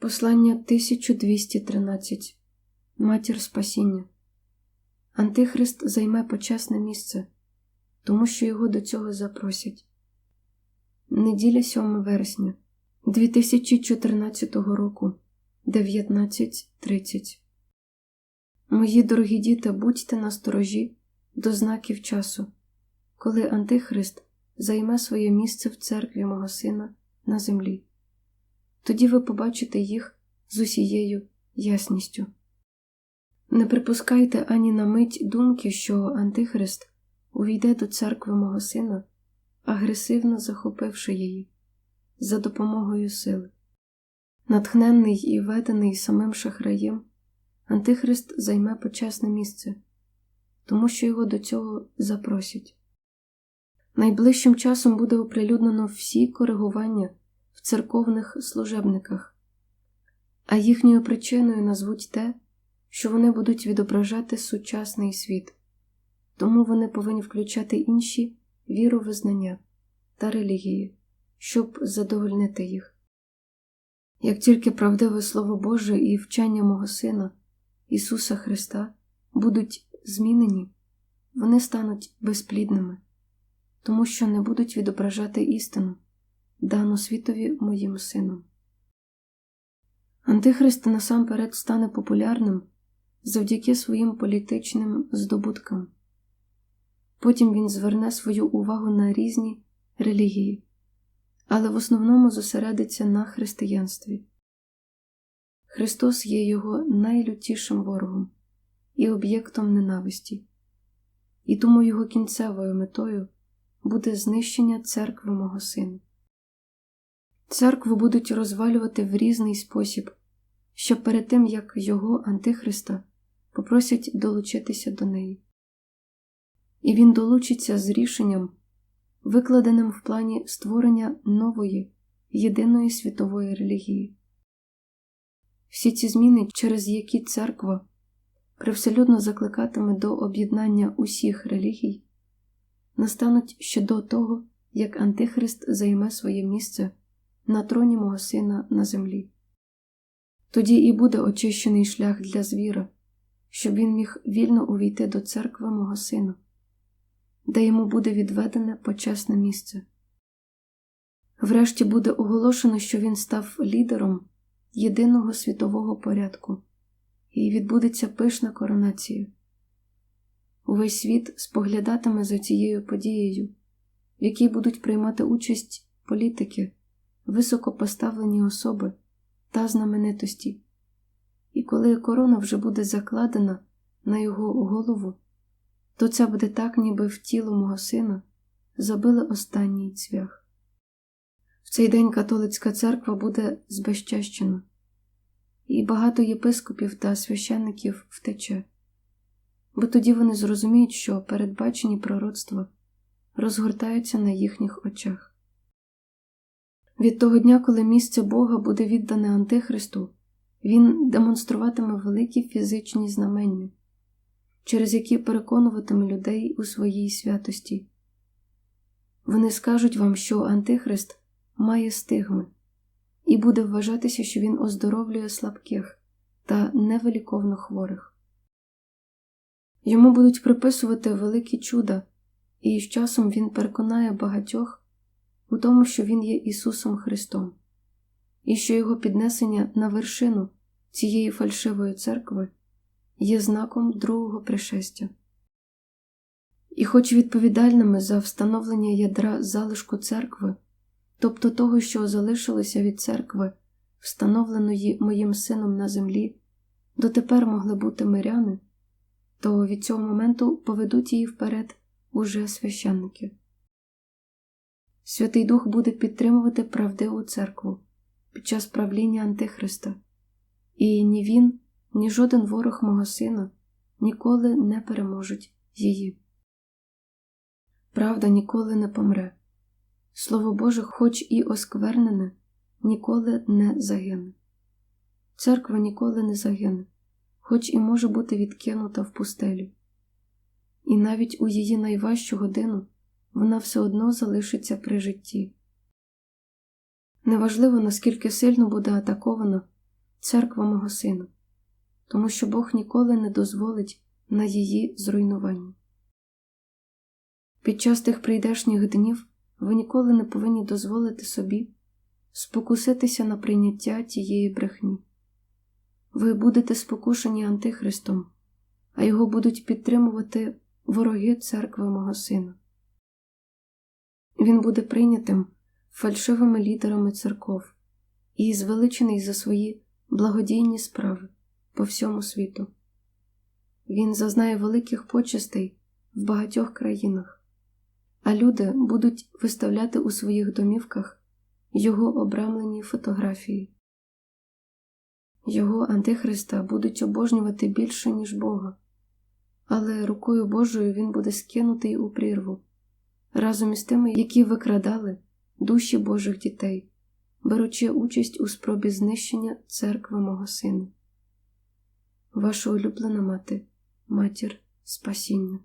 Послання 1213 Матір Спасіння Антихрист займе почесне місце, тому що його до цього запросять. Неділя 7 вересня 2014 року 19.30 Мої дорогі діти, будьте насторожі до знаків часу, коли Антихрист займе своє місце в церкві мого сина на землі тоді ви побачите їх з усією ясністю. Не припускайте ані на мить думки, що Антихрист увійде до церкви мого сина, агресивно захопивши її за допомогою сили. Натхненний і ведений самим шахраєм, Антихрист займе почесне місце, тому що його до цього запросять. Найближчим часом буде оприлюднено всі коригування в церковних служебниках, а їхньою причиною назвуть те, що вони будуть відображати сучасний світ, тому вони повинні включати інші віровизнання та релігії, щоб задовольнити їх. Як тільки правдиве Слово Боже і вчення мого Сина, Ісуса Христа будуть змінені, вони стануть безплідними, тому що не будуть відображати істину дану світові моїм сином. Антихрист насамперед стане популярним завдяки своїм політичним здобуткам. Потім він зверне свою увагу на різні релігії, але в основному зосередиться на християнстві. Христос є його найлютішим ворогом і об'єктом ненависті, і тому його кінцевою метою буде знищення церкви мого сина. Церкву будуть розвалювати в різний спосіб, щоб перед тим як його Антихриста попросять долучитися до неї. І він долучиться з рішенням, викладеним в плані створення нової, єдиної світової релігії. Всі ці зміни, через які церква привселюдно закликатиме до об'єднання усіх релігій, настануть ще до того, як Антихрист займе своє місце на троні мого сина на землі. Тоді і буде очищений шлях для звіра, щоб він міг вільно увійти до церкви мого сина, де йому буде відведене почесне місце. Врешті буде оголошено, що він став лідером єдиного світового порядку, і відбудеться пишна коронація. Увесь світ споглядатиме за цією подією, в якій будуть приймати участь політики високопоставлені особи та знаменитості, і коли корона вже буде закладена на його голову, то це буде так, ніби в тіло мого сина забили останній цвях. В цей день католицька церква буде збезчещена, і багато єпископів та священників втече, бо тоді вони зрозуміють, що передбачені пророцтва розгортаються на їхніх очах. Від того дня, коли місце Бога буде віддане Антихристу, він демонструватиме великі фізичні знамення, через які переконуватиме людей у своїй святості. Вони скажуть вам, що Антихрист має стигми, і буде вважатися, що він оздоровлює слабких та невеликовно хворих. Йому будуть приписувати великі чуда, і з часом він переконає багатьох у тому, що Він є Ісусом Христом, і що Його піднесення на вершину цієї фальшивої церкви є знаком другого пришестя. І, хоч відповідальними за встановлення ядра залишку церкви, тобто того, що залишилося від церкви, встановленої моїм сином на землі, дотепер могли бути миряни, то від цього моменту поведуть її вперед уже священники. Святий Дух буде підтримувати правдиву церкву під час правління Антихриста, і ні він, ні жоден ворог мого сина ніколи не переможуть її. Правда ніколи не помре. Слово Боже, хоч і осквернене, ніколи не загине. Церква ніколи не загине, хоч і може бути відкинута в пустелю. І навіть у її найважчу годину вона все одно залишиться при житті. Неважливо, наскільки сильно буде атакована церква мого сина, тому що Бог ніколи не дозволить на її зруйнування. Під час тих прийдешніх днів ви ніколи не повинні дозволити собі спокуситися на прийняття тієї брехні. Ви будете спокушені Антихристом, а його будуть підтримувати вороги церкви мого сина. Він буде прийнятим фальшивими лідерами церков і звеличений за свої благодійні справи по всьому світу. Він зазнає великих почестей в багатьох країнах, а люди будуть виставляти у своїх домівках його обрамлені фотографії. Його Антихриста будуть обожнювати більше, ніж Бога, але рукою Божою він буде скинутий у прірву разом із тими, які викрадали душі Божих дітей, беручи участь у спробі знищення церкви мого сина. Ваша улюблена мати, матір спасіння.